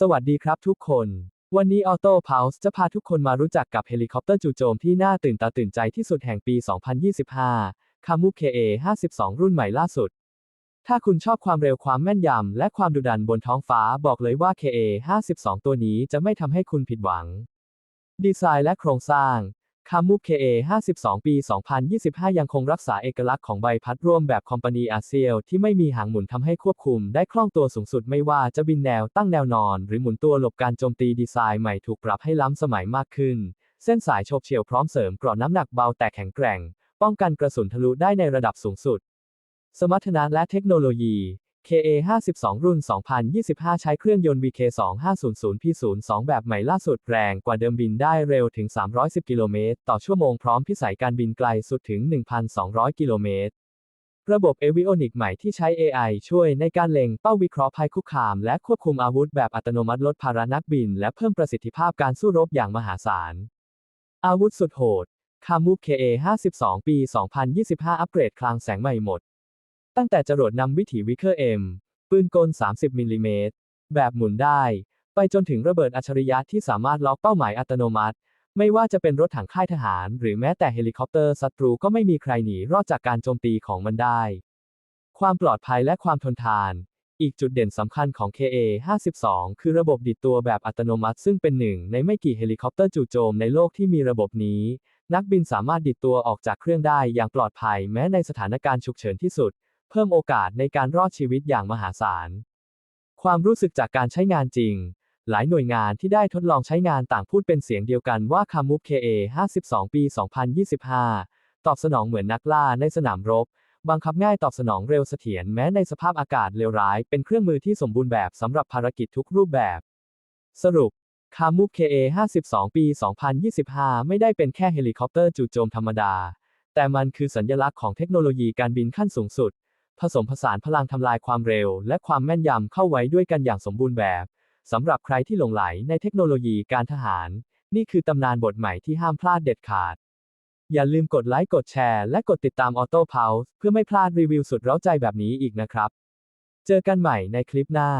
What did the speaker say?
สวัสดีครับทุกคน วันนี้ Auto Pulse จะพาทุกคนมารู้จักกับเฮลิคอปเตอร์จู่โจมที่น่าตื่นตาตื่นใจที่สุดแห่งปี 2025 Kamu KA-52 รุ่นใหม่ล่าสุด ถ้าคุณชอบความเร็วความแม่นยำ และความดุดันบนท้องฟ้าบอกเลยว่า KA-52 ตัวนี้จะไม่ทำให้คุณผิดหวัง ดีไซน์และโครงสร้าง คามุ KA52 ปี 2025 ยังคงรักษาเอกลักษณ์ของใบพัดร่วมแบบคอมพานีอาเซียลที่ไม่มีหางหมุนทำให้ควบคุมได้คล่องตัวสูงสุดไม่ว่าจะบินแนวตั้งแนวนอน หรือหมุนตัวหลบการโจมตีดีไซน์ใหม่ถูกปรับให้ล้ำสมัยมากขึ้น เส้นสายโฉบเฉี่ยวพร้อมเสริมเกราะน้ำหนักเบาแต่แข็งแกร่ง ป้องกันกระสุนทะลุได้ในระดับสูงสุด สมรรถนะและเทคโนโลยี KA52 รุ่น 2025 ใช้เครื่องยนต์ VK2500P02 แบบใหม่ล่าสุดแรงกว่าเดิมบินได้เร็วถึง 310 กิโลเมตร ต่อชั่วโมงพร้อมพิสัยการบินไกลสุดถึง 1,200 กิโลเมตร ระบบ Avionic ใหม่ที่ใช้ AI ช่วยในการเล็งเป้าวิเคราะห์ภัยคุกคาม และควบคุมอาวุธแบบอัตโนมัติลดภาระนักบิน และเพิ่มประสิทธิภาพการสู้รบอย่างมหาศาล อาวุธสุดโหดคามุ KA52 ปี 2025 อัปเกรดคลังแสงใหม่หมด ตั้งแต่จรวดนำวิถีวิเคอร์เอ็มปืนกล 30 มิลลิเมตร แบบหมุนได้ ไปจนถึงระเบิดอัจฉริยะที่สามารถล็อกเป้าหมายอัตโนมัติ ไม่ว่าจะเป็นรถถังค่ายทหาร หรือแม้แต่เฮลิคอปเตอร์ศัตรูก็ไม่มีใครหนีรอดจากการโจมตีของมันได้ ความปลอดภัยและความทนทาน อีกจุดเด่นสำคัญของ KA52 คือระบบดิดตัวแบบอัตโนมัติ ซึ่งเป็นหนึ่งในไม่กี่เฮลิคอปเตอร์จู่โจมในโลกที่มีระบบนี้ นักบินสามารถดิดตัวออกจากเครื่องได้อย่างปลอดภัย แม้ในสถานการณ์ฉุกเฉินที่สุด เพิ่มโอกาสในการรอดชีวิตอย่างมหาศาล ความรู้สึกจากการใช้งานจริง หลายหน่วยงานที่ได้ทดลองใช้งานต่างพูดเป็นเสียงเดียวกันว่าคามุฟ KA 52 ปี 2025 ตอบสนองเหมือนนักล่าในสนามรบ บังคับง่ายตอบสนองเร็วเสถียรแม้ในสภาพอากาศเลวร้าย เป็นเครื่องมือที่สมบูรณ์แบบสำหรับภารกิจทุกรูปแบบ สรุปคามุฟ KA 52 ปี 2025 ไม่ได้เป็นแค่เฮลิคอปเตอร์จู่โจมธรรมดา แต่มันคือสัญลักษณ์ของเทคโนโลยีการบินขั้นสูงสุด ผสมผสานพลังทำลายความเร็ว และความแม่นยำเข้าไว้ด้วยกันอย่างสมบูรณ์แบบสำหรับใครที่หลงไหลในเทคโนโลยีการทหาร นี่คือตำนานบทใหม่ที่ห้ามพลาดเด็ดขาด อย่าลืมกดไลค์กดแชร์และกดติดตามออโต้เพาส์เพื่อไม่พลาดรีวิวสุดเร้าใจแบบนี้อีกนะครับ เจอกันใหม่ในคลิปหน้า